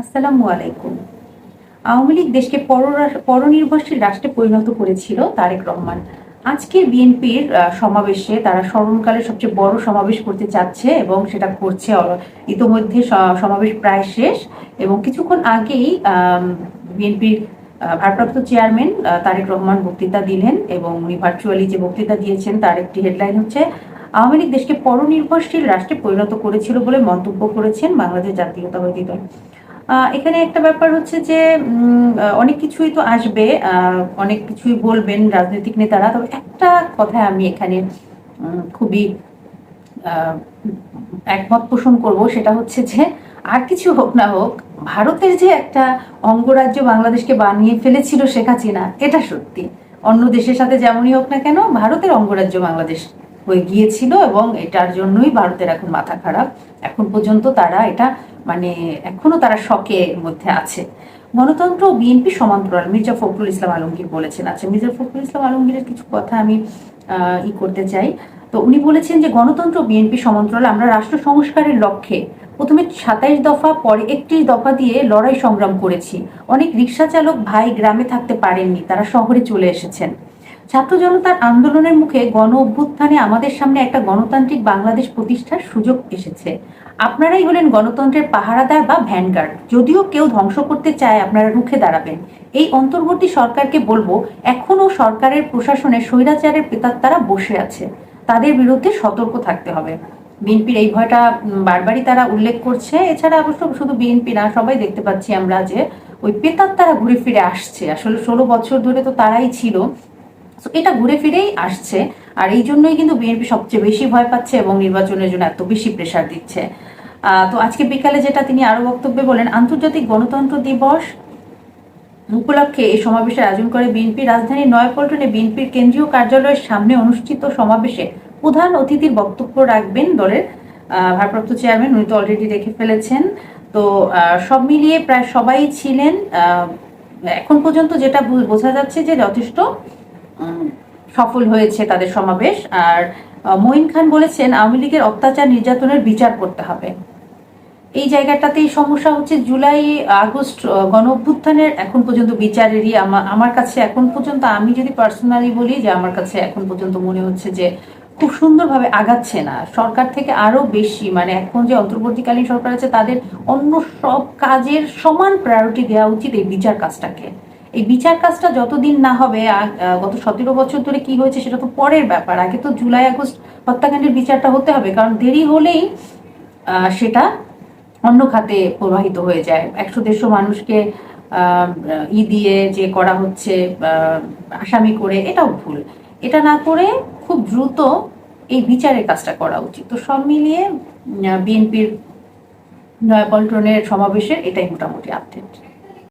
আসসালামু আলাইকুম। আওয়ামী লীগ দেশকে পরনির্ভরশীল রাষ্ট্রে পরিণত করেছিল তারেক রহমান। আজকের বিএনপির সমাবেশে তারা স্মরণকালে সবচেয়ে বড় সমাবেশ করতে চাচ্ছে এবং সেটা করছে ইতোমধ্যে সমাবেশ প্রায় শেষ এবং কিছুক্ষণ আগেই বিএনপির ভারপ্রাপ্ত চেয়ারম্যান তারেক রহমান বক্তৃতা দিলেন এবং উনি ভার্চুয়ালি যে বক্তৃতা দিয়েছেন তার একটি হেডলাইন হচ্ছে, আওয়ামী লীগ দেশকে পরনির্ভরশীল রাষ্ট্রে পরিণত করেছিল বলে মন্তব্য করেছেন বাংলাদেশ জাতীয়তাবাদী দল। এখানে একটা ব্যাপার হচ্ছে যে অনেক কিছুই তো আসবে অনেক কিছুই বলবেন রাজনৈতিক নেতারা, তবে একটা কথা আমি এখানে খুবই একমত পোষণ করব, সেটা হচ্ছে যে, আর কিছু হোক না হোক, ভারতের যে একটা অঙ্গরাজ্য বাংলাদেশকে বানিয়ে ফেলেছিল শেখ হাসিনা, এটা সত্যি। অন্য দেশের সাথে যেমনই হোক না কেন, ভারতের অঙ্গরাজ্য বাংলাদেশ হয়ে গিয়েছিল এবং এটার জন্যই ভারতের এখন মাথা খারাপ। এখন পর্যন্ত তারা এটা মানে এখনও তারা শকের মধ্যে আছে। গণতন্ত্র বিএনপি সমান্তরাল, মির্জা ফখরুল ইসলাম আলমগীর বলেছেন। আচ্ছা মির্জা ফখরুল ইসলাম আলমগীরের কিছু কথা আমি ই করতে চাই। তো উনি বলেছেন যে, গণতন্ত্র বিএনপি সমান্তরাল, আমরা রাষ্ট্র সংস্কারের লক্ষ্যে প্রথমে সাতাইশ দফা, পরে একত্রিশ দফা দিয়ে লড়াই সংগ্রাম করেছি। অনেক রিক্সা চালক ভাই গ্রামে থাকতে পারেননি, তারা শহরে চলে এসেছেন। ছাত্র জনতার আন্দোলনের মুখে গণ অভ্যুত্থানে আমাদের সামনে একটা গণতান্ত্রিক বাংলাদেশ প্রতিষ্ঠার সুযোগ এসেছে। আপনারাই হলেন গণতন্ত্রের পাহারাদার বা ভ্যানগার্ড। যদিও কেউ ধ্বংস করতে চায় আপনারা রুখে দাঁড়াবেন। এই অন্তর্বর্তী সরকারকে বলব, এখনও সরকারের প্রশাসনে স্বৈরাচারের প্রেতাত্মারা বসে আছে। তাদের বিরুদ্ধে সতর্ক থাকতে হবে। বিএনপির এই ভয়টা বারবারই তারা উল্লেখ করছে। এছাড়া অবশ্য শুধু বিএনপি না, সবাই দেখতে পাচ্ছি আমরা যে ওই পেতার তারা ঘুরে ফিরে আসছে। আসলে ষোলো বছর ধরে তো তারাই ছিল। তো এটা ঘুরে ফিরেই আসছে। আর এই জন্যই কিন্তু বিএনপি সবচেয়ে বেশি ভয় পাচ্ছে এবং নির্বাচনের জন্য এত বেশি প্রেশার দিচ্ছে। তো আজকে বিকালে যেটা তিনি আরও বক্তব্যে বলেন, আন্তর্জাতিক গণতন্ত্র দিবস উপলক্ষে এই সমাবেশের আয়োজন করে বিএনপি। রাজধানীর নয়াপল্টনে বিএনপির কেন্দ্রীয় কার্যালয়ের সামনে অনুষ্ঠিত সমাবেশে প্রধান অতিথির বক্তব্য রাখবেন দলের ভারপ্রাপ্ত চেয়ারম্যান। উনি তো অলরেডি রেখে ফেলেছেন। তো সব মিলিয়ে প্রায় সবাই ছিলেন। এখন পর্যন্ত যেটা বোঝা যাচ্ছে যে যথেষ্ট সফল হয়েছে তাদের সমাবেশ। আর মঈন খান বলেছেন, আওয়ামী লীগের অত্যাচার নির্যাতনের বিচার করতে হবে। এই জায়গাটাতেই সমস্যা হচ্ছে জুলাই, আগস্ট গণ অভ্যুত্থানের এখন পর্যন্ত বিচারেরই আমার কাছে এখন পর্যন্ত, আমি যদি পার্সোনালি বলি যে আমার কাছে এখন পর্যন্ত মনে হচ্ছে যে খুব সুন্দরভাবে আগাচ্ছে না। সরকার থেকে আরও বেশি মানে এখন যে অন্তর্বর্তীকালীন সরকার আছে, তাদের অন্য সব কাজের সমান প্রায়োরিটি দেওয়া উচিত এই বিচার কাজটাকে। এই বিচার কাজটা যতদিন না হবে গত সতেরো বছর ধরে কি হয়েছে সেটা তো পরের ব্যাপার। আগে তো জুলাই, আগস্ট হত্যাকাণ্ডের বিচারটা হতে হবে, কারণ দেরি হলেই সেটা অন্য খাতে প্রবাহিত হয়ে যায়। একশো দেড়শো মানুষকে ই দিয়ে যে করা হচ্ছে আসামি করে, এটাও ভুল। এটা না করে খুব দ্রুত এই বিচারের কাজটা করা উচিত। তো সব মিলিয়ে বিএনপির নয়াপল্টনের সমাবেশের এটাই মোটামুটি আপডেট।